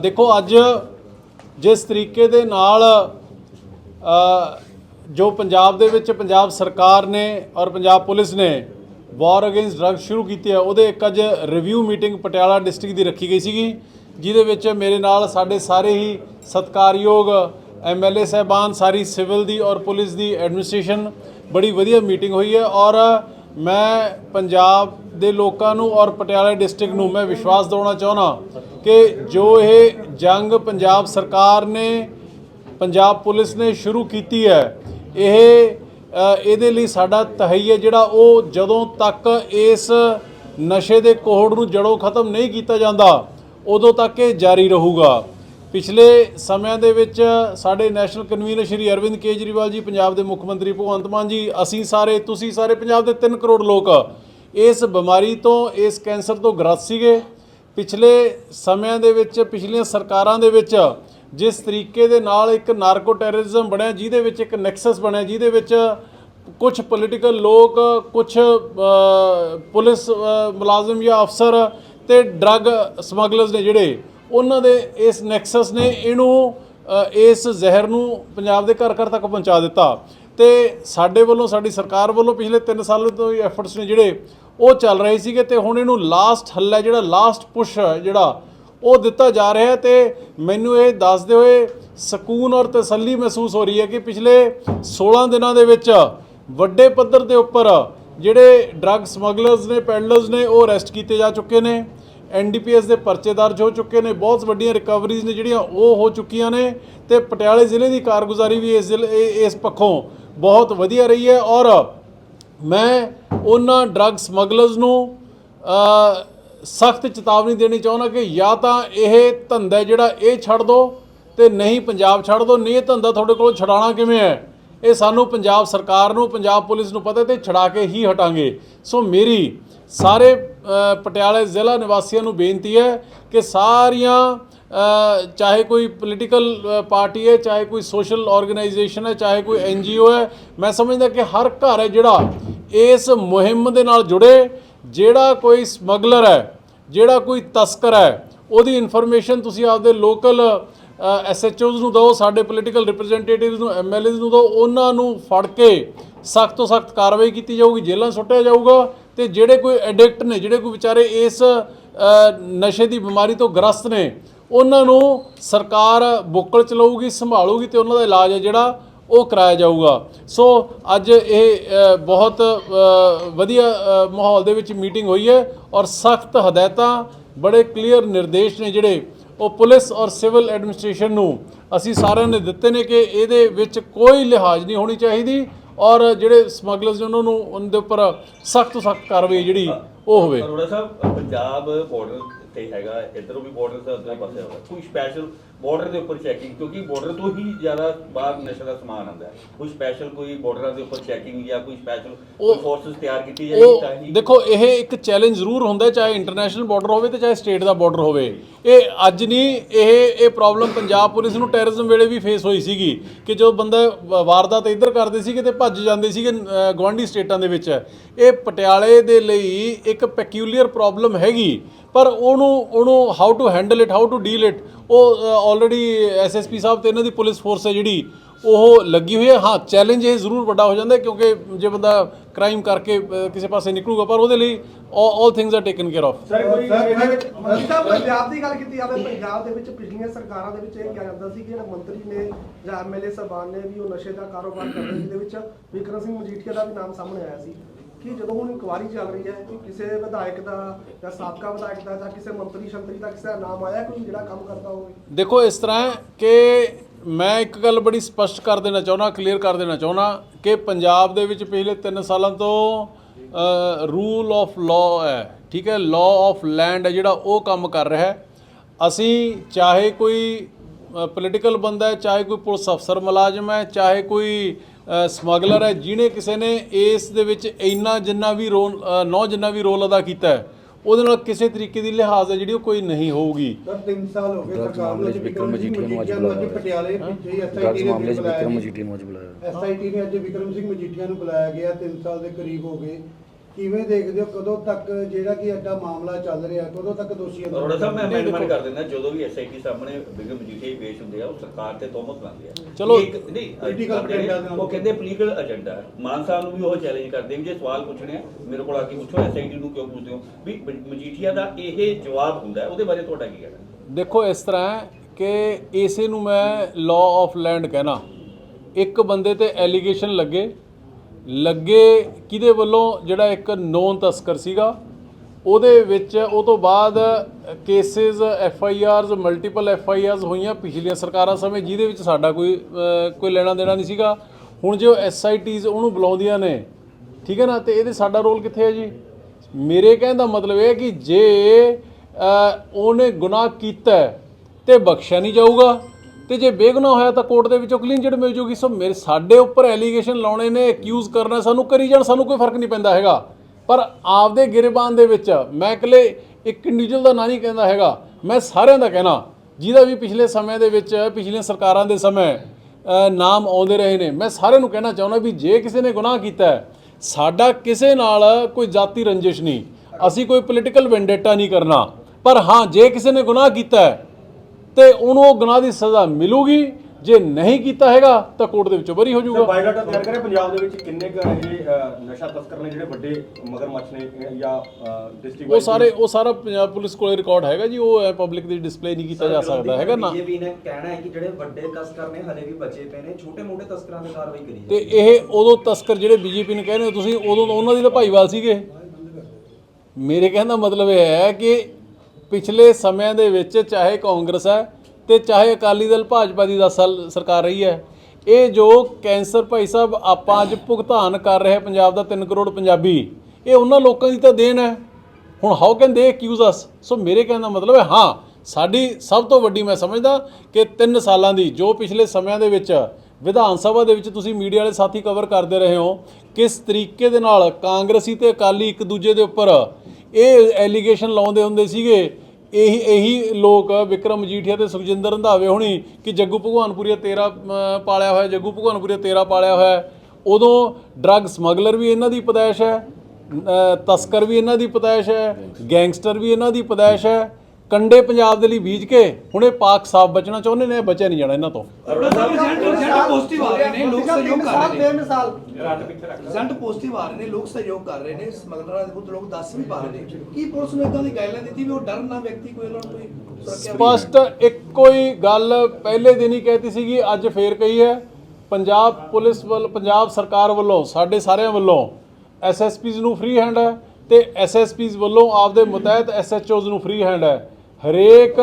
ਦੇਖੋ, ਅੱਜ ਜਿਸ ਤਰੀਕੇ ਦੇ ਨਾਲ ਜੋ ਪੰਜਾਬ ਦੇ ਵਿੱਚ ਪੰਜਾਬ ਸਰਕਾਰ ਨੇ ਔਰ ਪੰਜਾਬ ਪੁਲਿਸ ਨੇ ਵਾਰ ਅਗੇਂਸਟ ਡਰੱਗ ਸ਼ੁਰੂ ਕੀਤੀ ਹੈ ਉਹਦੇ ਇੱਕ ਅੱਜ ਰਿਵਿਊ ਮੀਟਿੰਗ ਪਟਿਆਲਾ ਡਿਸਟ੍ਰਿਕਟ ਦੀ ਰੱਖੀ ਗਈ ਸੀਗੀ, ਜਿਹਦੇ ਵਿੱਚ ਮੇਰੇ ਨਾਲ ਸਾਡੇ ਸਾਰੇ ਹੀ ਸਤਿਕਾਰਯੋਗ ਐਮਐਲਏ ਸਹਿਬਾਨ, ਸਾਰੀ ਸਿਵਲ ਦੀ ਔਰ ਪੁਲਿਸ ਦੀ ਐਡਮਿਨਿਸਟ੍ਰੇਸ਼ਨ, ਬੜੀ ਵਧੀਆ ਮੀਟਿੰਗ ਹੋਈ ਹੈ ਔਰ ਮੈਂ ਪੰਜਾਬ ਦੇ ਲੋਕਾਂ ਨੂੰ ਔਰ ਪਟਿਆਲਾ ਡਿਸਟ੍ਰਿਕਟ ਨੂੰ ਮੈਂ ਵਿਸ਼ਵਾਸ ਦਿਵਾਉਣਾ ਚਾਹੁੰਦਾ ਕਿ ਜੋ ਇਹ ਜੰਗ ਪੰਜਾਬ ਸਰਕਾਰ ਨੇ, ਪੰਜਾਬ ਪੁਲਿਸ ਨੇ ਸ਼ੁਰੂ ਕੀਤੀ ਹੈ, ਇਹ ਇਹਦੇ ਲਈ ਸਾਡਾ ਤਹਈਆ ਜਿਹੜਾ ਉਹ ਜਦੋਂ ਤੱਕ ਇਸ ਨਸ਼ੇ ਦੇ ਕੋਹੜ ਨੂੰ ਜੜੋਂ ਖਤਮ ਨਹੀਂ ਕੀਤਾ ਜਾਂਦਾ, ਉਦੋਂ ਤੱਕ ਇਹ ਜਾਰੀ ਰਹੂਗਾ। ਪਿਛਲੇ ਸਮਿਆਂ ਦੇ ਵਿੱਚ ਸਾਡੇ ਨੈਸ਼ਨਲ ਕਨਵੀਨਰ ਸ਼੍ਰੀ ਅਰਵਿੰਦ ਕੇਜਰੀਵਾਲ ਜੀ, ਪੰਜਾਬ ਦੇ ਮੁੱਖ ਮੰਤਰੀ ਭਗਵੰਤ ਮਾਨ ਜੀ, ਅਸੀਂ ਸਾਰੇ, ਤੁਸੀਂ ਸਾਰੇ ਪੰਜਾਬ ਦੇ 3 ਕਰੋੜ ਲੋਕ, ਇਸ ਬਿਮਾਰੀ ਤੋਂ, ਇਸ ਕੈਂਸਰ ਤੋਂ ਗ੍ਰਸਤ ਸੀਗੇ। ਪਿਛਲੇ ਸਮਿਆਂ ਦੇ ਵਿੱਚ, ਪਿਛਲੀਆਂ ਸਰਕਾਰਾਂ ਦੇ ਵਿੱਚ ਜਿਸ ਤਰੀਕੇ ਦੇ ਨਾਲ ਇੱਕ ਨਾਰਕੋ ਟੈਰਰਿਜ਼ਮ ਬਣਿਆ, ਜਿਹਦੇ ਵਿੱਚ ਇੱਕ ਨੈਕਸਸ ਬਣਿਆ, ਜਿਹਦੇ ਵਿੱਚ ਕੁਝ ਪੋਲੀਟੀਕਲ ਲੋਕ ਕੁਝ ਪੁਲਿਸ ਮੁਲਾਜ਼ਮ ਜਾਂ ਅਫਸਰ ਤੇ ਡਰੱਗ ਸਮਗਲਰਸ ਨੇ ਜਿਹੜੇ, ਉਹਨਾਂ ਦੇ ਇਸ ਨੈਕਸਸ ਨੇ ਇਹਨੂੰ ਇਸ ਜ਼ਹਿਰ ਨੂੰ ਪੰਜਾਬ ਦੇ ਘਰ ਘਰ ਤੱਕ ਪਹੁੰਚਾ ਦਿੱਤਾ। ਤੇ ਸਾਡੇ ਵੱਲੋਂ, ਸਾਡੀ ਸਰਕਾਰ ਵੱਲੋਂ ਪਿਛਲੇ 3 ਸਾਲਾਂ ਤੋਂ ਹੀ ਐਫਰਟਸ ਨੇ ਜਿਹੜੇ ਉਹ ਚੱਲ ਰਹੇ ਸੀਗੇ ਤੇ ਹੁਣ ਇਹਨੂੰ ਲਾਸਟ ਹੱਲਾ ਜਿਹੜਾ ਲਾਸਟ ਪੁਸ਼ ਜਿਹੜਾ ਉਹ ਦਿੱਤਾ ਜਾ ਰਿਹਾ ਹੈ ਤੇ ਮੈਨੂੰ ਇਹ ਦੱਸਦੇ ਹੋਏ ਸਕੂਨ ਔਰ ਤਸੱਲੀ ਮਹਿਸੂਸ ਹੋ ਰਹੀ ਹੈ ਕਿ ਪਿਛਲੇ 16 ਦਿਨਾਂ ਦੇ ਵਿੱਚ ਵੱਡੇ ਪੱਧਰ ਦੇ ਉੱਪਰ ਜਿਹੜੇ ਡਰੱਗ ਸਮਗਲਰਸ ਨੇ ਪੈਡਲਰਸ ਨੇ, ਉਹ ਅਰੈਸਟ ਕੀਤੇ ਜਾ ਚੁੱਕੇ ਨੇ। ਐਨਡੀਪੀਐਸ ਦੇ ਪਰਚੇ ਦਰਜ ਹੋ ਚੁੱਕੇ ਨੇ। ਬਹੁਤ ਵੱਡੀਆਂ ਰਿਕਵਰੀਜ਼ ਨੇ ਜਿਹੜੀਆਂ ਉਹ ਹੋ ਚੁੱਕੀਆਂ ਨੇ ਤੇ ਪਟਿਆਲੇ ਜ਼ਿਲ੍ਹੇ ਦੀ ਕਾਰਗੁਜ਼ਾਰੀ ਵੀ ਇਸ ਜ਼ਿਲ੍ਹੇ ਇਹ- ਇਸ ਪੱਖੋਂ ਬਹੁਤ ਵਧੀਆ ਰਹੀ ਹੈ ਔਰ ਮੈਂ ਉਹਨਾਂ ਡਰੱਗ ਸਮਗਲਰਸ ਨੂੰ ਸਖਤ ਚੇਤਾਵਨੀ ਦੇਣੀ ਚਾਹੁੰਦਾ ਕਿ ਜਾਂ ਤਾਂ ਇਹ ਧੰਦਾ ਜਿਹੜਾ ਇਹ ਛੱਡ ਦਿਓ ਤੇ ਨਹੀਂ ਪੰਜਾਬ ਛੱਡ ਦਿਓ ਨਹੀਂ ਇਹ ਧੰਦਾ ਤੁਹਾਡੇ ਕੋਲੋਂ ਛਡਾਉਣਾ ਕਿਵੇਂ ਹੈ? ਇਹ ਸਾਨੂੰ ਪੰਜਾਬ ਸਰਕਾਰ ਨੂੰ, ਪੰਜਾਬ ਪੁਲਿਸ ਨੂੰ ਪਤਾ ਤੇ ਛਡਾ ਕੇ ਹੀ ਹਟਾਂਗੇ। ਸੋ ਮੇਰੀ ਸਾਰੇ ਪਟਿਆਲੇ ਜ਼ਿਲ੍ਹਾ ਨਿਵਾਸੀਆਂ ਨੂੰ ਬੇਨਤੀ ਹੈ ਕਿ ਸਾਰੀਆਂ ਚਾਹੇ ਕੋਈ ਪੋਲੀਟੀਕਲ ਪਾਰਟੀ ਹੈ, ਚਾਹੇ ਕੋਈ ਸੋਸ਼ਲ ਆਰਗੇਨਾਈਜੇਸ਼ਨ ਹੈ, ਚਾਹੇ ਕੋਈ ਐੱਨ ਜੀ ਓ ਹੈ, ਮੈਂ ਸਮਝਦਾ ਕਿ ਹਰ ਘਰ ਹੈ ਜਿਹੜਾ ਇਸ ਮੁਹਿੰਮ ਦੇ ਨਾਲ ਜੁੜੇ, ਜਿਹੜਾ ਕੋਈ ਸਮਗਲਰ ਹੈ, ਜਿਹੜਾ ਕੋਈ ਤਸਕਰ ਹੈ, ਉਹਦੀ ਇਨਫੋਰਮੇਸ਼ਨ ਤੁਸੀਂ ਆਪਦੇ ਲੋਕਲ ਐਸਐਚਓਜ਼ ਨੂੰ ਦਿਓ, ਸਾਡੇ ਪੋਲੀਟੀਕਲ ਰਿਪਰੈਜ਼ੈਂਟੇਟਿਵਸ ਨੂੰ ਐਮਐਲਏਜ਼ ਨੂੰ ਦਿਓ, ਉਹਨਾਂ ਨੂੰ ਫੜ ਕੇ ਸਖਤ ਤੋਂ ਸਖਤ ਕਾਰਵਾਈ ਕੀਤੀ ਜਾਊਗੀ, ਜੇਲ੍ਹਾਂ ਸੁੱਟਿਆ ਜਾਊਗਾ ਤੇ ਜਿਹੜੇ ਕੋਈ ਐਡਿਕਟ ਨੇ, ਜਿਹੜੇ ਕੋਈ ਵਿਚਾਰੇ ਇਸ ਨਸ਼ੇ ਦੀ ਬਿਮਾਰੀ ਤੋਂ ਗ੍ਰਸਤ ਨੇ ਉਹਨਾਂ ਨੂੰ ਸਰਕਾਰ ਬੁੱਕਲ ਚਲਾਊਗੀ ਸੰਭਾਲੂਗੀ ਤੇ ਉਹਨਾਂ ਦਾ ਇਲਾਜ ਹੈ ਜਿਹੜਾ ਉਹ ਕਰਾਇਆ ਜਾਊਗਾ। ਸੋ ਅੱਜ ਇਹ ਬਹੁਤ ਵਧੀਆ ਮਾਹੌਲ ਦੇ ਵਿੱਚ ਮੀਟਿੰਗ ਹੋਈ ਹੈ ਔਰ ਸਖਤ ਹਦਾਇਤਾਂ, ਬੜੇ ਕਲੀਅਰ ਨਿਰਦੇਸ਼ ਨੇ ਜਿਹੜੇ ਉਹ ਪੁਲਿਸ ਔਰ ਸਿਵਲ ਐਡਮਿਨਿਸਟ੍ਰੇਸ਼ਨ ਨੂੰ ਅਸੀਂ ਸਾਰਿਆਂ ਨੇ ਦਿੱਤੇ ਨੇ ਕਿ ਇਹਦੇ ਵਿੱਚ ਕੋਈ ਲਿਹਾਜ਼ ਨਹੀਂ ਹੋਣੀ ਚਾਹੀਦੀ ਔਰ ਜਿਹੜੇ ਸਮਗਲਰਸ ਨੇ ਉਹਨਾਂ ਨੂੰ ਉਹਨਾਂ ਦੇ ਉੱਪਰ ਸਖਤ ਤੋਂ ਸਖਤ ਕਾਰਵਾਈ ਜਿਹੜੀ ਉਹ ਹੋਵੇ। ਅਰੋੜਾ ਸਾਹਿਬ, ਪੰਜਾਬ ਬਾਰਡਰ ਤੇ ਹੈਗਾ ਇਧਰੋਂ ਵੀ ਬਾਰਡਰ ਤੇ ਉਧਰ ਪਾਸੇ ਹੋਗਾ ਕੋਈ ਸਪੈਸ਼ਲ ਬਾਰਡਰ ਦੇ ਉੱਪਰ ਚੈਕਿੰਗ ਕਿਉਂਕਿ ਬਾਰਡਰ ਤੋਂ ਹੀ ਜ਼ਿਆਦਾ ਬਾਹਰ ਨਸ਼ੇ ਦਾ ਸਮਾਨ ਆਉਂਦਾ ਹੈ। ਕੋਈ ਸਪੈਸ਼ਲ ਕੋਈ ਬਾਰਡਰਾਂ ਦੇ ਉੱਪਰ ਚੈਕਿੰਗ ਜਾਂ ਕੋਈ ਸਪੈਸ਼ਲ ਕੋਈ ਫੋਰਸਸ ਤਿਆਰ ਕੀਤੀ ਜਾਏਗੀ ਤਾਂ ਹੀ ਦੇਖੋ ਇਹ ਇੱਕ ਚੈਲੰਜ ਜ਼ਰੂਰ ਹੁੰਦਾ ਚਾਹੇ ਇੰਟਰਨੈਸ਼ਨਲ ਬਾਰਡਰ ਹੋਵੇ ਤੇ ਚਾਹੇ ਸਟੇਟ ਦਾ ਬਾਰਡਰ ਹੋਵੇ। ਇਹ ਅੱਜ ਨਹੀਂ ਇਹ ਇਹ ਪ੍ਰੋਬਲਮ ਪੰਜਾਬ ਪੁਲਿਸ ਨੂੰ ਟੈਰਰਿਜ਼ਮ ਵੇਲੇ ਵੀ ਫੇਸ ਹੋਈ ਸੀਗੀ ਕਿ ਜੋ ਬੰਦਾ ਵਾਰਦਾਤ ਇੱਧਰ ਕਰਦੇ ਸੀਗੇ ਤੇ ਭੱਜ ਜਾਂਦੇ ਸੀਗੇ ਅ, ਗੁਆਂਢੀ ਸਟੇਟਾਂ ਦੇ ਵਿੱਚ। ਇਹ ਪਟਿਆਲੇ ਦੇ ਲਈ ਇੱਕ ਪੈਕਿਊਲੀਅਰ ਪ੍ਰੋਬਲਮ ਹੈਗੀ ਪਰ ਉਹਨੂੰ ਉਹਨੂੰ how to handle it how to deal it ਉਹ ਆਲਰੇਡੀ ਐਸਐਸਪੀ ਸਾਹਿਬ ਤੇ ਇਹਨਾਂ ਦੀ ਪੁਲਿਸ ਫੋਰਸ ਹੈ ਜਿਹੜੀ, ਉਹ ਲੱਗੀ ਹੋਈ ਹੈ। ਹਾਂ ਚੈਲੰਜ ਇਹ ਜ਼ਰੂਰ ਵੱਡਾ ਹੋ ਜਾਂਦਾ ਕਿਉਂਕਿ ਜੇ ਬੰਦਾ ਕ੍ਰਾਈਮ ਕਰਕੇ ਕਿਸੇ ਪਾਸੇ ਨਿਕਲੂਗਾ, ਪਰ ਉਹਦੇ ਲਈ all things are taken care of sir, ਕੋਈ ਪੰਜਾਬ ਦੀ ਗੱਲ ਕੀਤੀ ਜਾਵੇ, ਪੰਜਾਬ ਦੇ ਵਿੱਚ ਪਿਛਲੀਆਂ ਸਰਕਾਰਾਂ ਦੇ ਵਿੱਚ ਇਹ ਕਿਹਾ ਜਾਂਦਾ ਸੀ ਕਿ ਜਿਹੜੇ ਮੰਤਰੀ ਨੇ ਜਾਂ ਐਮਐਲਏ ਸਾਹਿਬਾਨ ਨੇ ਵੀ ਉਹ ਨਸ਼ੇ ਦਾ ਕਾਰੋਬਾਰ ਕਰਦੇ ਜਿਹਦੇ ਵਿੱਚ ਵਿਕਰਮ ਸਿੰਘ ਮਜੀਠੀਆ ਦਾ ਵੀ ਨਾਮ ਸਾਹਮਣੇ ਆਇਆ ਸੀ। ਕਿ ਜਦੋਂ ਹੁਣ ਇਨਕੁਆਰੀ ਚੱਲ ਰਹੀ ਹੈ ਕਿ ਕਿਸੇ ਵਿਧਾਇਕ ਦਾ ਜਾਂ ਸਾਬਕਾ ਵਿਧਾਇਕ ਦਾ ਜਾਂ ਕਿਸੇ ਮੰਤਰੀ ਸ਼ੰਤਰੀ ਦਾ ਕਿਸੇ ਦਾ ਨਾਮ ਆਇਆ ਕੋਈ ਜਿਹੜਾ ਕੰਮ ਕਰਦਾ ਹੋਵੇ? ਦੇਖੋ, ਇਸ ਤਰ੍ਹਾਂ ਹੈ ਕਿ ਮੈਂ ਇੱਕ ਗੱਲ ਬੜੀ ਸਪਸ਼ਟ ਕਰ ਦੇਣਾ ਚਾਹੁੰਦਾ ਕਲੀਅਰ ਕਰ ਦੇਣਾ ਚਾਹੁੰਦਾ ਕਿ ਪੰਜਾਬ ਦੇ ਵਿੱਚ ਪਿਛਲੇ 3 ਸਾਲਾਂ ਤੋਂ ਰੂਲ ਆਫ ਲਾਅ ਹੈ, ਠੀਕ ਹੈ? ਲਾਅ ਆਫ ਲੈਂਡ ਹੈ ਜਿਹੜਾ ਉਹ ਕੰਮ ਕਰ ਰਿਹਾ ਹੈ। ਅਸੀਂ ਚਾਹੇ ਕੋਈ ਪੋਲੀਟੀਕਲ ਬੰਦਾ ਹੈ, ਚਾਹੇ ਕੋਈ ਪੁਲਿਸ ਅਫਸਰ ਮੁਲਾਜ਼ਮ ਹੈ, ਚਾਹੇ ਕੋਈ ਸਮਗਲਰ ਹੈ ਜਿਹਨੇ ਕਿਸੇ ਨੇ ਇਸ ਦੇ ਵਿੱਚ ਇੰਨਾ ਜਿੰਨਾ ਵੀ ਰੋਲ ਨੌ ਜਿੰਨਾ ਵੀ ਰੋਲ ਅਦਾ ਕੀਤਾ ਹੈ ਉਹਦੇ ਨਾਲ ਕਿਸੇ ਤਰੀਕੇ ਦੀ ਲਿਹਾਜ਼ ਹੈ ਜਿਹੜੀ ਉਹ ਕੋਈ ਨਹੀਂ ਹੋਊਗੀ। ਸਰ 3 ਸਾਲ ਹੋ ਗਏ ਮਾਮਲੇ 'ਚ ਵਿਕਰਮ ਮਜੀਠੀਆ ਨੂੰ ਅੱਜ ਬੁਲਾਇਆ ਪਟਿਆਲੇ ਪਿੱਛੇ ਐਸਆਈਟੀ ਮਾਮਲੇ 'ਚ ਵਿਕਰਮ ਨੇ ਮਜੀਠੀਆ ਨੂੰ ਅੱਜ ਬੁਲਾਇਆ ਐਸਆਈਟੀ ਨੇ ਅੱਜ ਵਿਕਰਮ ਸਿੰਘ ਮਜੀਠੀਆ ਨੂੰ ਬੁਲਾਇਆ ਗਿਆ 3 ਸਾਲ ਦੇ ਕਰੀਬ ਹੋ ਗਏ। ਕਿਵੇਂ ਦੇਖਦੇ ਹੋ ਕਦੋਂ ਤੱਕ ਜਿਹੜਾ ਕਿ ਐਡਾ ਮਾਮਲਾ ਚੱਲ ਰਿਹਾ ਕਦੋਂ ਤੱਕ ਦੋਸ਼ੀ ਅੰਦਰ ਅਰੋੜਾ ਸਾਹਿਬ ਮੈਂ ਦੇਖੋ। ਕਰ ਦਿੰਦਾ ਜਦੋਂ ਵੀ ਐਸਆਈਟੀ ਸਾਹਮਣੇ ਬਿਗਮ ਮਜੀਠੀਆ ਹੀ ਪੇਸ਼ ਹੁੰਦੇ ਆ ਉਹ ਸਰਕਾਰ ਤੇ ਤੋਮਤ ਲਾਉਂਦੇ ਆ ਚਲੋ। ਇੱਕ- ਨਹੀਂ ਦੇ ਨਾਲ। ਉਹ ਕਹਿੰਦੇ ਪੋਲੀਟੀਕਲ ਏਜੰਡਾ ਹੈ ਮਾਨ ਸਾਹਿਬ ਨੂੰ ਵੀ ਉਹ ਚੈਲੰਜ ਕਰਦੇ ਵੀ ਜੇ ਸਵਾਲ ਪੁੱਛਣੇ ਆ ਮੇਰੇ ਕੋਲ ਆ ਕੇ ਪੁੱਛੋ ਐਸਆਈਟੀ ਨੂੰ ਕਿਉਂ ਪੁੱਛਦੇ ਹੋ ਵੀ ਮਜੀਠੀਆ ਦਾ ਇਹ ਜਵਾਬ ਹੁੰਦਾ ਹੈ ਉਹਦੇ ਬਾਰੇ ਤੁਹਾਡਾ ਕੀ ਕਹਿਣਾ ਦੇਖੋ ਇਸ ਤਰ੍ਹਾਂ ਕਿ ਇਸੇ ਨੂੰ ਮੈਂ ਲਾਅ ਆਫ ਲੈਂਡ ਕਹਿਣਾ ਇੱਕ ਬੰਦੇ ਤੇ ਐਲੀਗੇਸ਼ਨ ਲੱਗੇ ਲੱਗੇ ਕਿਹਦੇ ਵੱਲੋਂ ਜਿਹੜਾ ਇੱਕ ਨੋਨ ਤਸਕਰ ਸੀਗਾ ਉਹਦੇ ਵਿੱਚ ਉਹ ਤੋਂ ਬਾਅਦ cases F I Rs multiple F I Rs ਹੋਈਆਂ ਪਿਛਲੀਆਂ ਸਰਕਾਰਾਂ ਸਮੇਂ ਜਿਹਦੇ ਵਿੱਚ ਸਾਡਾ ਕੋਈ ਕੋਈ ਲੈਣਾ ਦੇਣਾ ਨਹੀਂ ਸੀਗਾ। ਹੁਣ ਜੋ ਐਸ ਆਈ ਟੀਜ਼ ਉਹਨੂੰ ਬੁਲਾਉਂਦੀਆਂ ਨੇ ਠੀਕ ਹੈ ਨਾ? ਤੇ ਇਹਦੇ ਸਾਡਾ ਰੋਲ ਕਿੱਥੇ ਹੈ ਜੀ? ਮੇਰੇ ਕਹਿਣ ਦਾ ਮਤਲਬ ਇਹ ਹੈ ਕਿ ਜੇ ਉਹਨੇ ਗੁਨਾਹ ਕੀਤਾ ਹੈ, ਤੇ ਬਖਸ਼ਿਆ ਨਹੀਂ ਜਾਊਗਾ। ਤੇ ਜੇ ਬੇਗੁਨਾਹ ਹੋਇਆ ਤਾਂ ਕੋਰਟ ਦੇ ਵਿੱਚੋਂ ਕਲੀਨ ਚਿਟ ਮਿਲ ਜੂਗੀ। ਸੋ ਮੇਰੇ ਸਾਡੇ ਉੱਪਰ ਐਲੀਗੇਸ਼ਨ ਲਾਉਣੇ ਨੇ ਅਕਿਊਜ਼ ਕਰਨਾ, ਸਾਨੂੰ ਕਰੀ ਜਾਣ, ਸਾਨੂੰ ਕੋਈ ਫ਼ਰਕ ਨਹੀਂ ਪੈਂਦਾ ਹੈਗਾ। ਪਰ ਆਪਦੇ ਗਿਰਬਾਨ ਦੇ ਵਿੱਚ ਮੈਂ ਇਕੱਲੇ ਇੱਕ ਇੰਡੀਵਿਜੂਅਲ ਦਾ ਨਾਂ ਨਹੀਂ ਕਹਿੰਦਾ ਹੈਗਾ। ਮੈਂ ਸਾਰਿਆਂ ਦਾ ਕਹਿਣਾ, ਜਿਹਦਾ ਵੀ ਪਿਛਲੇ ਸਮੇਂ ਦੇ ਵਿੱਚ, ਪਿਛਲੀਆਂ ਸਰਕਾਰਾਂ ਦੇ ਸਮੇਂ ਨਾਮ ਆਉਂਦੇ ਰਹੇ ਨੇ, ਮੈਂ ਸਾਰਿਆਂ ਨੂੰ ਕਹਿਣਾ ਚਾਹੁੰਦਾ ਵੀ ਜੇ ਕਿਸੇ ਨੇ ਗੁਨਾਹ ਕੀਤਾ ਹੈ, ਸਾਡਾ ਕਿਸੇ ਨਾਲ ਕੋਈ ਜਾਤੀ ਰੰਜਿਸ਼ ਨਹੀਂ। ਅਸੀਂ ਕੋਈ ਪੋਲੀਟੀਕਲ ਵੈਂਡੇਟਾ ਨਹੀਂ ਕਰਨਾ। ਪਰ ਹਾਂ, ਜੇ ਕਿਸੇ ਨੇ ਗੁਨਾਹ ਕੀਤਾ ਹੈ ਤੇ ਉਹਨੂੰ ਉਹ ਗੁਨਾਹ ਦੀ ਸਜ਼ਾ ਮਿਲੂਗੀ। ਜੇ ਨਹੀਂ ਕੀਤਾ ਹੈਗਾ ਤਾਂ ਕੋਰਟ ਦੇ ਵਿੱਚੋਂ ਬਰੀ ਹੋ ਜਾਊਗਾ। ਬਾਇਓਡਾਟਾ ਤਿਆਰ ਕਰੇ ਪੰਜਾਬ ਦੇ ਵਿੱਚ ਕਿੰਨੇ ਕੁ ਇਹ ਨਸ਼ਾ ਤਸਕਰ ਨੇ ਜਿਹੜੇ ਵੱਡੇ ਮਗਰਮੱਛ ਨੇ ਜਾਂ ਡਿਸਟ੍ਰਿਕਟ ਉਹ ਸਾਰੇ ਉਹ ਸਾਰਾ ਪੰਜਾਬ ਪੁਲਿਸ ਕੋਲੇ ਰਿਕਾਰਡ ਹੈਗਾ ਜੀ ਉਹ ਪਬਲਿਕ ਦੀ ਡਿਸਪਲੇ ਨਹੀਂ ਕੀਤਾ ਜਾ ਸਕਦਾ ਹੈਗਾ ਨਾ? ਬੀਜੇਪੀ ਨੇ ਕਹਿਣਾ ਹੈ ਕਿ ਜਿਹੜੇ ਵੱਡੇ ਤਸਕਰ ਨੇ ਹਲੇ ਵੀ ਬਚੇ ਪਏ ਨੇ ਛੋਟੇ-ਮੋਟੇ ਤਸਕਰਾਂ ਤੇ ਕਾਰਵਾਈ ਕਰੀ ਤੇ ਇਹ ਉਦੋਂ ਤਸਕਰ ਜਿਹੜੇ ਬੀਜੇਪੀ ਨੇ ਕਹਿੰਦੇ ਤੁਸੀਂ ਉਦੋਂ ਉਹਨਾਂ ਦੀ ਤਾਂ ਭਾਈਵਾਲ ਸੀਗੇ। ਮੇਰੇ ਕਹਿਣ ਦਾ ਮਤਲਬ ਇਹ ਹੈ ਕਿ ਪਿਛਲੇ ਸਮਿਆਂ ਦੇ ਵਿੱਚ ਚਾਹੇ ਕਾਂਗਰਸ ਹੈ ਤੇ ਚਾਹੇ ਅਕਾਲੀ ਦਲ ਭਾਜਪਾ ਦੀ 10 ਸਾਲ, ਸਰਕਾਰ ਰਹੀ ਹੈ, ਇਹ ਜੋ ਕੈਂਸਰ ਭਾਈ ਸਾਹਿਬ ਆਪਾਂ ਅੱਜ ਭੁਗਤਾਨ ਕਰ ਰਹੇ ਪੰਜਾਬ ਦਾ 3 ਕਰੋੜ ਪੰਜਾਬੀ, ਇਹ ਉਹਨਾਂ ਲੋਕਾਂ ਦੀ ਤਾਂ ਦੇਣ ਹੈ। ਹੁਣ how can they accuse us so ਮੇਰੇ ਕਹਿਣ ਦਾ ਮਤਲਬ ਹੈ, ਹਾਂ, ਸਾਡੀ ਸਭ ਤੋਂ ਵੱਡੀ ਮੈਂ ਸਮਝਦਾ ਕਿ 3 ਸਾਲਾਂ ਦੀ, ਜੋ ਪਿਛਲੇ ਸਮਿਆਂ ਦੇ ਵਿੱਚ ਵਿਧਾਨ ਸਭਾ ਦੇ ਵਿੱਚ ਤੁਸੀਂ ਮੀਡੀਆ ਵਾਲੇ ਸਾਥੀ ਕਵਰ ਕਰਦੇ ਰਹੇ ਹੋ, ਕਿਸ ਤਰੀਕੇ ਦੇ ਨਾਲ ਕਾਂਗਰਸੀ ਤੇ ਅਕਾਲੀ ਇੱਕ ਦੂਜੇ ਦੇ ਉੱਪਰ ਇਹ ਐਲੀਗੇਸ਼ਨ ਲਾਉਂਦੇ ਹੁੰਦੇ ਸੀਗੇ। ਇਹੀ ਇਹੀ ਲੋਕ ਵਿਕਰਮ ਮਜੀਠੀਆ ਤੇ ਸੁਖਜਿੰਦਰ ਰੰਧਾਵੇ ਹੋਣੀ ਕਿ ਜੱਗੂ ਭਗਵਾਨਪੁਰੀਆ ਤੇਰਾ ਪਾਲਿਆ ਹੋਇਆ ਜੱਗੂ ਭਗਵਾਨਪੁਰੀਆ ਤੇਰਾ ਪਾਲਿਆ ਹੋਇਆ। ਉਦੋਂ ਡਰੱਗ ਸਮਗਲਰ ਵੀ ਇਹਨਾਂ ਦੀ ਪਦੈਸ਼ ਹੈ ਤਸਕਰ ਵੀ ਇਹਨਾਂ ਦੀ ਪਦੈਸ਼ ਹੈ ਗੈਂਗਸਟਰ ਵੀ ਇਹਨਾਂ ਦੀ ਪਦੈਸ਼ ਹੈ। ਕੰਡੇ ਪੰਜਾਬ ਦੇ ਲਈ ਬੀਜ ਕੇ ਹੁਣ ਇਹ ਪਾਕ ਸਾਫ਼ ਬਚਣਾ ਚਾਹੁੰਦੇ ਨੇ ਬਚਿਆ ਨਹੀਂ ਜਾਣਾ ਇਹਨਾਂ ਤੋਂ। ਪੋਜ਼ਿਟਿਵ ਆ ਰਹੇ ਨੇ ਲੋਕ ਸਹਿਯੋਗ ਕਰ ਰਹੇ ਨੇ। ਬੇਮਿਸਾਲ। ਰਿਜ਼ਲਟ ਪੋਜ਼ਿਟਿਵ ਆ ਰਹੇ ਨੇ ਲੋਕ ਸਹਿਯੋਗ ਕਰ ਰਹੇ ਨੇ ਸਮਗਲਰਾਂ ਦੇ ਖੁਦ ਲੋਕ ਦੱਸ ਵੀ ਪਾ ਰਹੇ ਨੇ। ਕੀ ਪੁਲਿਸ ਨੂੰ ਇਦਾਂ ਦੀ ਗਾਈਡਲਾਈਨ ਦਿੱਤੀ ਵੀ ਉਹ ਡਰਨ ਨਾ ਵਿਅਕਤੀ ਕੋਈ ਉਹਨਾਂ ਨੂੰ ਕੋਈ ਸੁਰੱਖਿਆ ਸਪਸ਼ਟ ਇੱਕੋ ਹੀ ਗੱਲ ਪਹਿਲੇ ਦਿਨ ਹੀ ਕਹਿਤੀ ਸੀਗੀ ਅੱਜ ਫੇਰ ਕਹੀ ਹੈ ਪੰਜਾਬ ਪੁਲਿਸ ਵੱਲ ਪੰਜਾਬ ਸਰਕਾਰ ਵੱਲੋਂ ਸਾਡੇ ਸਾਰਿਆਂ ਵੱਲੋਂ ਐਸਐਸਪੀਜ਼ ਨੂੰ ਫ੍ਰੀ ਹੈਂਡ ਹੈ ਤੇ ਐਸਐਸਪੀਜ਼ ਵੱਲੋਂ ਆਪਦੇ ਮੁਤਹਿਦ ਐਸਐਚਓਜ਼ ਨੂੰ ਫ੍ਰੀ ਹੈਂਡ ਹੈ। ਹਰੇਕ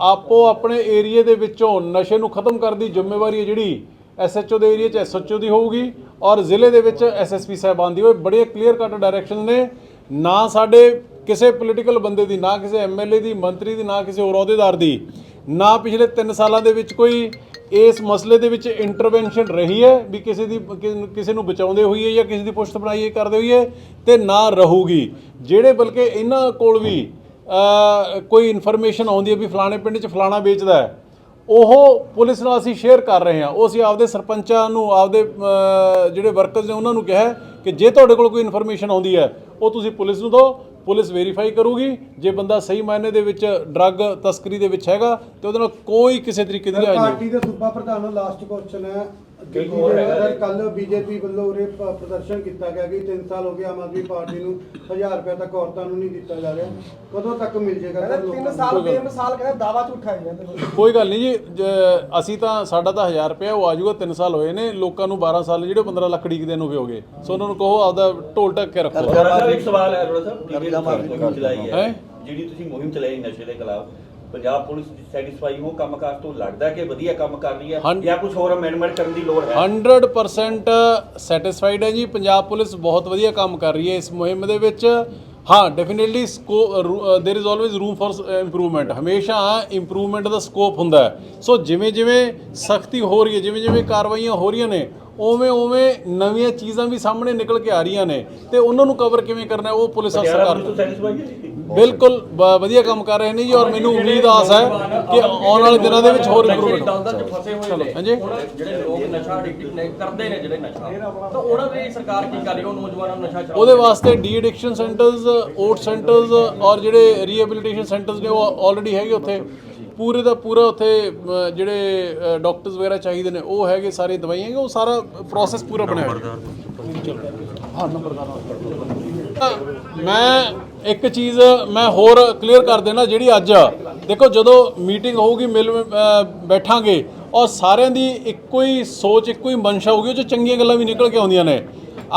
ਆਪੋ ਆਪਣੇ ਏਰੀਏ ਦੇ ਵਿੱਚੋਂ ਨਸ਼ੇ ਨੂੰ ਖਤਮ ਕਰਨ ਦੀ ਜ਼ਿੰਮੇਵਾਰੀ ਹੈ ਜਿਹੜੀ ਐਸਐਚਓ ਦੇ ਏਰੀਆ 'ਚ ਐਸਐਚਓ ਦੀ ਹੋਊਗੀ ਔਰ ਜ਼ਿਲ੍ਹੇ ਦੇ ਵਿੱਚ ਐਸਐਸਪੀ ਸਾਹਿਬਾਨ ਦੀ। ਹੋਏ ਬੜੇ ਕਲੀਅਰ ਕੱਟ ਡਾਇਰੈਕਸ਼ਨ ਨੇ। ਨਾ ਸਾਡੇ ਕਿਸੇ ਪੋਲੀਟੀਕਲ ਬੰਦੇ ਦੀ, ਨਾ ਕਿਸੇ ਐਮਐਲਏ ਦੀ, ਮੰਤਰੀ ਦੀ, ਨਾ ਕਿਸੇ ਹੋਰ ਅਹੁਦੇਦਾਰ ਦੀ, ਨਾ ਪਿਛਲੇ 3 ਸਾਲਾਂ ਦੇ ਵਿੱਚ ਕੋਈ ਇਸ ਮਸਲੇ ਦੇ ਵਿੱਚ ਇੰਟਰਵੈਂਸ਼ਨ ਰਹੀ ਹੈ ਵੀ ਕਿਸੇ ਦੀ ਕਿਸੇ ਨੂੰ ਬਚਾਉਂਦੇ ਹੋਈਏ ਜਾਂ ਕਿਸੇ ਦੀ ਪੁਸ਼ਤ ਬਣਾਈਏ ਕਰਦੇ ਹੋਈਏ ਤੇ ਨਾ ਰਹੂਗੀ। ਜਿਹੜੇ ਬਲਕਿ ਇਹਨਾਂ ਕੋਲ ਵੀ ਕੋਈ ਇਨਫੋਰਮੇਸ਼ਨ ਆਉਂਦੀ ਹੈ ਵੀ ਫਲਾਣੇ ਪਿੰਡ 'ਚ ਫਲਾਣਾ ਵੇਚਦਾ ਹੈ। ਉਹ ਪੁਲਿਸ ਨਾਲ ਅਸੀਂ ਸ਼ੇਅਰ ਕਰ ਰਹੇ ਹਾਂ। ਉਹ ਅਸੀਂ ਆਪਦੇ ਸਰਪੰਚਾਂ ਨੂੰ ਆਪਦੇ ਜਿਹੜੇ ਵਰਕਰਸ ਨੇ ਉਹਨਾਂ ਨੂੰ ਕਿਹਾ ਕਿ ਜੇ ਤੁਹਾਡੇ ਕੋਲ ਕੋਈ ਇਨਫੋਰਮੇਸ਼ਨ ਆਉਂਦੀ ਹੈ ਉਹ ਤੁਸੀਂ ਪੁਲਿਸ ਨੂੰ ਦਿਓ। ਪੁਲਿਸ ਵੈਰੀਫਾਈ ਕਰੂਗੀ। ਜੇ ਬੰਦਾ ਸਹੀ ਮਾਇਨੇ ਦੇ ਵਿੱਚ ਡਰੱਗ ਤਸਕਰੀ ਦੇ ਵਿੱਚ ਹੈਗਾ ਤੇ ਉਹਦੇ ਨਾਲ ਕੋਈ ਕਿਸੇ ਤਰੀਕੇ ਦੀ ਪਾਰਟੀ ਦੇ ਸੂਬਾ ਪ੍ਰਧਾਨ ਨੂੰ ਲਾਸਟ ਕੁਐਸਚਨ ਹੈ। ਇੱਕ ਹੋਰ ਹੈਗਾ ਜੀ। ਕੱਲ ਬੀਜੇਪੀ ਵੱਲੋਂ ਉਰੇ ਪ- ਪ੍ਰਦਰਸ਼ਨ ਕੀਤਾ ਗਿਆ ਕਿ 3 ਸਾਲ ਹੋ ਗਏ ਆਮ ਆਦਮੀ ਪਾਰਟੀ ਨੂੰ 1000 ਰੁਪਏ ਤੱਕ ਔਰਤਾਂ ਨੂੰ ਨਹੀਂ ਦਿੱਤਾ ਜਾ ਰਿਹਾ ਕਦੋਂ ਤੱਕ ਮਿਲ ਜਾਏਗਾ ਸਰ ਕਹਿੰਦੇ ਲੋਕਾਂ 3 ਨੂੰ? ਸਾਲ ਬੇਮਿਸਾਲ ਕਹਿੰਦੇ ਦਾਵਾ ਝੂਠਾ ਹੈ ਜੀ ਕੋਈ ਗੱਲ ਨਹੀਂ ਜੀ ਜ- ਅਸੀਂ ਤਾਂ ਸਾਡਾ ਤਾਂ 1000 ਰੁਪਏ ਉਹ ਆ ਜਾਊਗਾ 3 ਸਾਲ ਹੋਏ ਨੇ ਲੋਕਾਂ ਨੂੰ 12 ਸਾਲ ਜਿਹੜੇ 15 ਲੱਖ ਡੀਕਦੇ ਨੂੰ ਵੀ ਹੋ ਗਏ ਸੋ ਉਹਨਾਂ ਨੂੰ ਕਹੋ ਆਪਦਾ ਢੋਲ ਢੱਕ ਕੇ ਰੱਖੋ ਅਰੋੜਾ ਸਾਹਿਬ ਇੱਕ ਸਵਾਲ ਹੈ ਅਰੋੜਾ ਸਾਹਿਬ ਜਿਹੜੀ ਤੁਸੀਂ ਮੁਹਿੰਮ ਚਲਾਈ ਹੈਂ? ਹੈ ਜਿਹੜੀ ਤੁਸੀਂ ਮੁਹਿੰਮ ਚਲਾਈ ਨਸ਼ੇ ਦੇ ਖਿਲਾਫ ਪੰਜਾਬ ਪੁਲਿਸ ਸੈਟੀਸਫਾਈ ਹੋ ਕੰਮਕਾਰ ਤੋਂ ਲੱਗਦਾ ਕਿ ਵਧੀਆ ਕੰਮ ਕਰ ਰਹੀ ਹੈ ਜਾਂ ਕੁਝ ਹੋਰ ਅਮੈਂਡਮੈਂਟ ਕਰਨ ਦੀ ਲੋੜ ਹੈ? 100% ਸੈਟੀਸਫਾਈਡ ਹੈ ਜੀ। ਪੰਜਾਬ ਪੁਲਿਸ ਬਹੁਤ ਵਧੀਆ ਕੰਮ ਕਰ ਰਹੀ ਹੈ ਇਸ ਮੁਹਿੰਮ ਦੇ ਵਿੱਚ। ਹਾਂ definitely there is always room for improvement ਹਮੇਸ਼ਾ ਇੰਪਰੂਵਮੈਂਟ ਦਾ ਸਕੋਪ ਹੁੰਦਾ ਹੈ। ਸੋ ਜਿਵੇਂ ਜਿਵੇਂ ਸਖਤੀ ਹੋ ਰਹੀ ਹੈ ਜਿਵੇਂ ਜਿਵੇਂ ਕਾਰਵਾਈਆਂ ਹੋ ਰਹੀਆਂ ਨੇ ਉਵੇਂ ਉਵੇਂ ਨਵੀਆਂ ਚੀਜ਼ਾਂ ਵੀ ਸਾਹਮਣੇ ਨਿਕਲ ਕੇ ਆ ਰਹੀਆਂ ਨੇ ਤੇ ਉਹਨਾਂ ਨੂੰ ਕਵਰ ਕਿਵੇਂ ਕਰਨਾ ਉਹ ਪੁਲਿਸ ਸੈਟੀਸਫਾਈ ਹੈ ਬਿਲਕੁਲ ਵਧੀਆ ਕੰਮ ਕਰ ਰਹੇ ਨੇ ਜੀ ਔਰ ਮੈਨੂੰ ਉਮੀਦ ਆਸ ਹੈ ਕਿ ਆਉਣ ਵਾਲੇ ਦਿਨਾਂ ਦੇ ਵਿੱਚ ਹੋਰ ਇੰਪਰੂਵਮੈਂਟ ਹਾਂਜੀ। ਜਿਹੜੇ ਲੋਕ ਨਸ਼ਾ ਐਡਿਕਟ ਕਰਦੇ ਨੇ ਜਿਹੜੇ ਨਸ਼ਾ। ਤਾਂ ਉਹਨਾਂ ਦੇ ਸਰਕਾਰ ਕੀ ਕਰ ਰਹੀ ਹੈ? ਉਹ ਨੌਜਵਾਨਾਂ ਨੂੰ ਨਸ਼ਾ ਛਡਾਉਣ ਉਹਦੇ ਵਾਸਤੇ de addiction centres OOAT centres ਔਰ ਜਿਹੜੇ ਰੀਹੈਬਿਲਿਟੇਸ਼ਨ ਸੈਂਟਰਸ ਨੇ ਉਹ ਆਲਰੇਡੀ ਹੈਗੇ ਉੱਥੇ। ਪੂਰੇ ਦਾ ਪੂਰਾ ਉੱਥੇ ਜਿਹੜੇ ਡਾਕਟਰਸ ਵਗੈਰਾ ਚਾਹੀਦੇ ਨੇ ਉਹ ਹੈਗੇ ਸਾਰੇ ਦਵਾਈਆਂ ਹੈਗੇ ਉਹ ਸਾਰਾ ਪ੍ਰੋਸੈਸ ਪੂਰਾ ਬਣਿਆ ਹੋਇਆ। ਹਾਂ ਨੰਬਰਦਾਰ ਮੈਂ ਇੱਕ ਚੀਜ਼ ਮੈਂ ਹੋਰ ਕਲੀਅਰ ਕਰ ਦੇਣਾ ਜਿਹੜੀ ਅੱਜ ਦੇਖੋ ਜਦੋਂ ਮੀਟਿੰਗ ਹੋਊਗੀ ਮਿਲ ਅ, ਬੈਠਾਂਗੇ ਔਰ ਸਾਰਿਆਂ ਦੀ ਇੱਕੋ ਹੀ ਸੋਚ ਇੱਕੋ ਹੀ ਮਨਸ਼ਾ ਹੋਊਗੀ ਉਹ 'ਚ ਚੰਗੀਆਂ ਗੱਲਾਂ ਵੀ ਨਿਕਲ ਕੇ ਆਉਂਦੀਆਂ ਨੇ।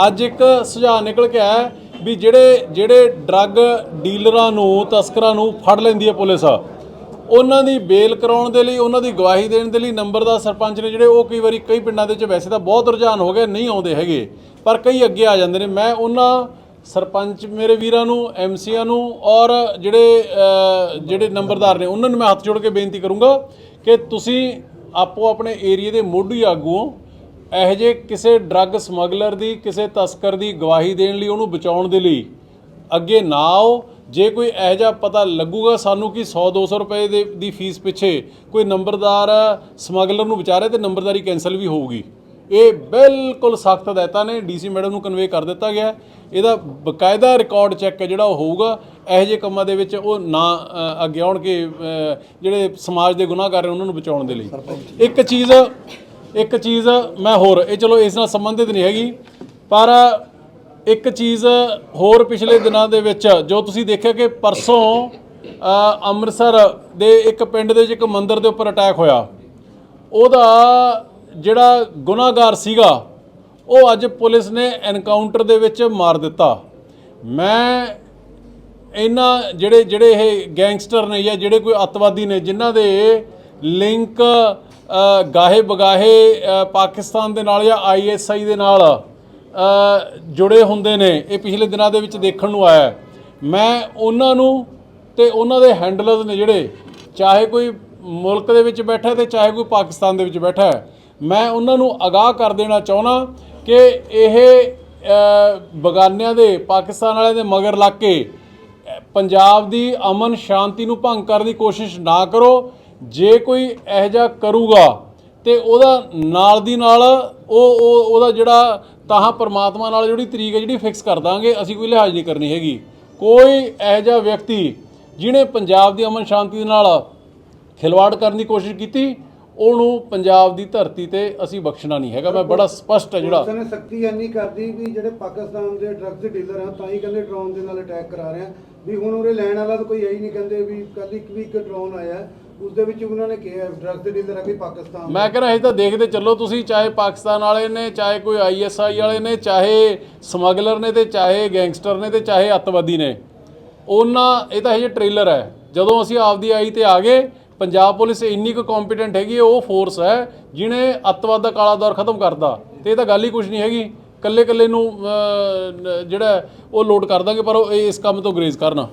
ਅੱਜ ਇੱਕ ਸੁਝਾਅ ਨਿਕਲ ਕੇ ਆਇਆ ਵੀ ਜਿਹੜੇ ਜਿਹੜੇ ਡਰੱਗ ਡੀਲਰਾਂ ਨੂੰ ਤਸਕਰਾਂ ਨੂੰ ਫੜ ਲੈਂਦੀ ਹੈ ਪੁਲਿਸ ਉਹਨਾਂ ਦੀ ਬੇਲ ਕਰਾਉਣ ਦੇ ਲਈ, ਉਹਨਾਂ ਦੀ ਗਵਾਹੀ ਦੇਣ ਦੇ ਲਈ ਨੰਬਰਦਾਰ ਸਰਪੰਚ ਨੇ ਜਿਹੜੇ ਉਹ ਕਈ ਵਾਰੀ ਕਈ ਪਿੰਡਾਂ ਦੇ ਵਿੱਚ ਵੈਸੇ ਤਾਂ ਬਹੁਤ ਰੁਝਾਨ ਹੋ ਗਏ, ਨਹੀਂ ਆਉਂਦੇ ਹੈਗੇ, ਪਰ ਕਈ ਅੱਗੇ ਆ ਜਾਂਦੇ ਨੇ। ਮੈਂ ਉਹਨਾਂ ਸਰਪੰਚ ਮੇਰੇ ਵੀਰਾਂ ਨੂੰ ਐਮਸੀਆਂ ਨੂੰ ਔਰ ਜਿਹੜੇ ਜਿਹੜੇ ਨੰਬਰਦਾਰ ਨੇ, ਉਹਨਾਂ ਨੂੰ ਮੈਂ ਹੱਥ ਜੋੜ ਕੇ ਬੇਨਤੀ ਕਰੂੰਗਾ ਕਿ ਤੁਸੀਂ ਆਪੋ ਆਪਣੇ ਏਰੀਆ ਦੇ ਮੋਢੀ ਆਗੂਓ, ਇਹੋ ਜਿਹੇ ਕਿਸੇ ਡਰੱਗ ਸਮਗਲਰ ਦੀ, ਕਿਸੇ ਤਸਕਰ ਦੀ ਗਵਾਹੀ ਦੇਣ ਲਈ, ਉਹਨੂੰ ਬਚਾਉਣ ਦੇ ਲਈ ਅੱਗੇ ਨਾ ਆਓ। ਜੇ ਕੋਈ ਇਹੋ ਜਿਹਾ ਪਤਾ ਲੱਗੂਗਾ ਸਾਨੂੰ ਕਿ 100 200 ਰੁਪਏ ਦੇ ਦੀ ਫੀਸ ਪਿੱਛੇ ਕੋਈ ਨੰਬਰਦਾਰ ਸਮਗਲਰ ਨੂੰ ਵਿਚਾਰੇ ਤੇ ਨੰਬਰਦਾਰੀ ਕੈਨਸਲ ਵੀ ਹੋਊਗੀ। ਇਹ ਬਿਲਕੁਲ ਸਖਤ ਹਦਾਇਤਾਂ ਨੇ ਡੀਸੀ ਮੈਡਮ ਨੂੰ ਕਨਵੇ ਕਰ ਦਿੱਤਾ ਗਿਆ। ਇਹਦਾ ਬਕਾਇਦਾ ਰਿਕਾਰਡ ਚੈੱਕ ਜਿਹੜਾ ਉਹ ਹੋਊਗਾ, ਇਹੋ ਜਿਹੇ ਕੰਮਾਂ ਦੇ ਵਿੱਚ ਉਹ ਨਾ ਅੱਗੇ ਆਉਣ ਕੇ ਜਿਹੜੇ ਸਮਾਜ ਦੇ ਗੁਨਾਹਗਾਰ ਨੇ ਉਹਨਾਂ ਨੂੰ ਬਚਾਉਣ ਦੇ ਲਈ। ਇੱਕ ਚੀਜ਼ ਇੱਕ ਚੀਜ਼ ਮੈਂ ਹੋਰ, ਇਹ ਚਲੋ ਇਸ ਨਾਲ ਸੰਬੰਧਿਤ ਨਹੀਂ ਹੈਗੀ, ਪਰ ਇੱਕ ਚੀਜ਼ ਹੋਰ ਪਿਛਲੇ ਦਿਨਾਂ ਦੇ ਵਿੱਚ ਜੋ ਤੁਸੀਂ ਦੇਖਿਆ ਕਿ ਪਰਸੋਂ ਅੰਮ੍ਰਿਤਸਰ ਦੇ ਇੱਕ ਪਿੰਡ ਦੇ ਵਿੱਚ ਇੱਕ ਮੰਦਿਰ ਦੇ ਉੱਪਰ ਅਟੈਕ ਹੋਇਆ। ਉਹਦਾ ਜਿਹੜਾ ਗੁਨਾਹਗਾਰ ਸੀਗਾ, ਉਹ ਅੱਜ ਪੁਲਿਸ ਨੇ ਐਨਕਾਊਂਟਰ ਦੇ ਵਿੱਚ ਮਾਰ ਦਿੱਤਾ। ਮੈਂ ਇਹਨਾਂ ਜਿਹੜੇ ਜਿਹੜੇ ਇਹ ਗੈਂਗਸਟਰ ਨੇ ਜਾਂ ਜਿਹੜੇ ਕੋਈ ਅੱਤਵਾਦੀ ਨੇ, ਜਿਨ੍ਹਾਂ ਦੇ ਲਿੰਕ ਗਾਹੇ ਬਗਾਹੇ ਪਾਕਿਸਤਾਨ ਦੇ ਨਾਲ ਜਾਂ ਆਈਐਸਆਈ ਦੇ ਨਾਲ ਜੁੜੇ ਹੁੰਦੇ ਨੇ, ਇਹ ਪਿਛਲੇ ਦਿਨਾਂ ਦੇ ਵਿੱਚ ਦੇਖਣ ਨੂੰ ਆਇਆ ਮੈਂ ਉਹਨਾਂ ਨੂੰ ਤੇ ਉਹਨਾਂ ਦੇ ਹੈਂਡਲਰਸ ਨੇ ਜਿਹੜੇ, ਚਾਹੇ ਕੋਈ ਮੁਲਕ ਦੇ ਵਿੱਚ ਬੈਠਾ ਤੇ ਚਾਹੇ ਕੋਈ ਪਾਕਿਸਤਾਨ ਦੇ ਵਿੱਚ ਬੈਠਾ ਮੈਂ ਉਹਨਾਂ ਨੂੰ ਆਗਾਹ ਕਰ ਦੇਣਾ ਚਾਹੁੰਦਾ ਕਿ ਇਹ ਬਗਾਨਿਆਂ ਦੇ, ਪਾਕਿਸਤਾਨ ਵਾਲਿਆਂ ਦੇ ਮਗਰ ਲੱਗ ਕੇ, ਪੰਜਾਬ ਦੀ ਅਮਨ ਸ਼ਾਂਤੀ ਨੂੰ ਭੰਗ ਕਰਨ ਦੀ ਕੋਸ਼ਿਸ਼ ਨਾ ਕਰੋ। ਜੇ ਕੋਈ ਇਹੋ ਜਿਹਾ ਕਰੂਗਾ ਤੇ ਉਹਦਾ ਨਾਲ ਦੀ ਨਾਲ ਉਹ ਉਹ ਉਹਦਾ ਜਿਹੜਾ ਤਾਹਾਂ ਪਰਮਾਤਮਾ ਨਾਲ ਜਿਹੜੀ ਤਰੀਕ ਹੈ ਜਿਹੜੀ ਫਿਕਸ ਕਰ ਦਾਂਗੇ, ਅਸੀਂ ਕੋਈ ਲਿਹਾਜ਼ ਨਹੀਂ ਕਰਨੀ ਹੈਗੀ। ਕੋਈ ਇਹੋ ਜਿਹਾ ਵਿਅਕਤੀ ਜਿਹਨੇ ਪੰਜਾਬ ਦੀ ਅਮਨ ਸ਼ਾਂਤੀ ਦੇ ਨਾਲ ਖਿਲਵਾੜ ਕਰਨ ਦੀ ਕੋਸ਼ਿਸ਼ ਕੀਤੀ, ਉਹਨੂੰ ਪੰਜਾਬ ਦੀ ਧਰਤੀ ਤੇ ਅਸੀਂ ਬਖਸ਼ਣਾ ਨਹੀਂ ਹੈਗਾ। ਮੈਂ ਬੜਾ ਸਪਸ਼ਟ ਹੈ ਜਿਹੜਾ ਪੁਲਿਸ ਨੇ ਇੰਨੀ ਕਰਦੀ ਵੀ ਜਿਹੜੇ ਪਾਕਿਸਤਾਨ ਦੇ ਡਰੱਗਸ ਡੀਲਰ ਆ, ਤਾਂ ਹੀ ਕਹਿੰਦੇ ਡਰੋਨ ਦੇ ਨਾਲ ਅਟੈਕ ਕਰਾ ਰਹੇ ਆ। ਵੀ ਹੁਣ ਉਰੇ ਲੈਣ ਵਾਲਾ ਤਾਂ ਕੋਈ ਹੈ ਹੀ ਨਹੀਂ, ਕਹਿੰਦੇ ਵੀ ਕੱਲ ਇੱਕ ਵੀ ਇੱਕ ਡਰੋਨ ਆਇਆ। ਉਸ ਦੇ ਵਿੱਚ ਉਹਨਾਂ ਨੇ ਕਿਹਾ ਡਰੱਗਸ ਦੇ ਡੀਲਰ ਆ ਵੀ ਪਾਕਿਸਤਾਨ। ਮੈਂ ਕਹਿੰਦਾ ਇਹ ਤਾਂ ਦੇਖਦੇ ਚੱਲੋ ਤੁਸੀਂ ਚਾਹੇ ਪਾਕਿਸਤਾਨ ਵਾਲੇ ਨੇ ਚਾਹੇ ਕੋਈ ਆਈਐਸਆਈ ਵਾਲੇ ਨੇ ਚਾਹੇ ਸਮਗਲਰ ਨੇ ਤੇ ਚਾਹੇ ਗੈਂਗਸਟਰ ਨੇ ਤੇ ਚਾਹੇ ਅੱਤਵਾਦੀ ਨੇ। ਉਹਨਾਂ ਇਹ ਤਾਂ ਇਹ ਟ੍ਰੇਲਰ ਹੈ। ਜਦੋਂ ਅਸੀਂ ਆਪਦੀ ਆਈ ਤੇ ਆ ਗਏ ਪੰਜਾਬ ਪੁਲਿਸ ਇੰਨੀ ਕੁ ਕੰਪੀਟੈਂਟ ਹੈਗੀ ਉਹ ਫੋਰਸ ਹੈ ਜਿਹਨੇ ਅੱਤਵਾਦ ਦਾ ਕਾਲਾ ਦੌਰ ਖਤਮ ਕਰਦਾ ਤੇ ਇਹ ਤਾਂ ਗੱਲ ਹੀ ਕੁਝ ਨਹੀਂ ਹੈਗੀ। ਕੱਲੇ ਕੱਲੇ ਨੂੰ ਜਿਹੜਾ ਉਹ ਲੋਡ ਕਰ ਦਾਂਗੇ ਪਰ ਉਹ ਇਹ ਇਸ ਕੰਮ ਤੋਂ ਗਰੇਜ਼ ਕਰਨਾ।